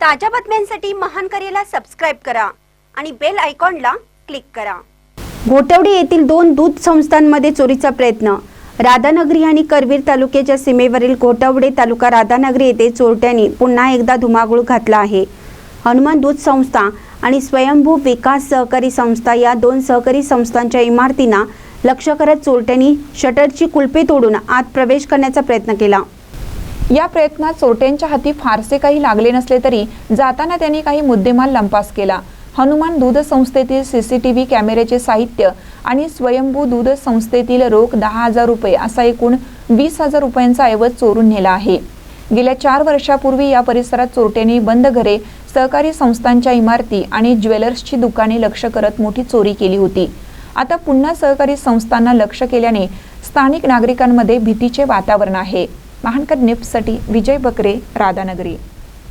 ताज्या बातम्यांसाठी महान करेला सबस्क्राईब करा आणि बेल आयकॉनला क्लिक करा. घोटवडे येथील दोन दूध संस्थांमध्ये चोरीचा प्रयत्न. राधानगरी आणि करवीर तालुक्याच्या सीमेवरील घोटवडे तालुका राधानगरी येथे चोरट्यांनी पुन्हा एकदा धुमाकूळ घातला आहे. हनुमान दूध संस्था आणि स्वयंभू विकास सहकारी संस्था या दोन सहकारी संस्थांच्या इमारतींना लक्ष करत चोरट्यांनी शटरची कुलपे तोडून आत प्रवेश करण्याचा प्रयत्न केला. या प्रयत्नात चोरट्यांच्या हाती फारसे काही लागले नसले तरी जाताना त्यांनी काही मुद्देमाल लंपास केला. हनुमान दूध संस्थेतील सीसीटीव्ही कॅमेऱ्याचे साहित्य आणि स्वयंभू दूध संस्थेतील रोख दहा हजार रुपये असा एकूण वीस हजार रुपयांचा ऐवज चोरून नेला आहे. गेल्या चार वर्षापूर्वी या परिसरात चोरट्यांनी बंद घरे सहकारी संस्थांच्या इमारती आणि ज्वेलर्सची दुकाने लक्ष करत मोठी चोरी केली होती. आता पुन्हा सहकारी संस्थांना लक्ष केल्याने स्थानिक नागरिकांमध्ये भीतीचे वातावरण आहे. महानकर निफ्टसाठी विजय बकरे राधानगरी.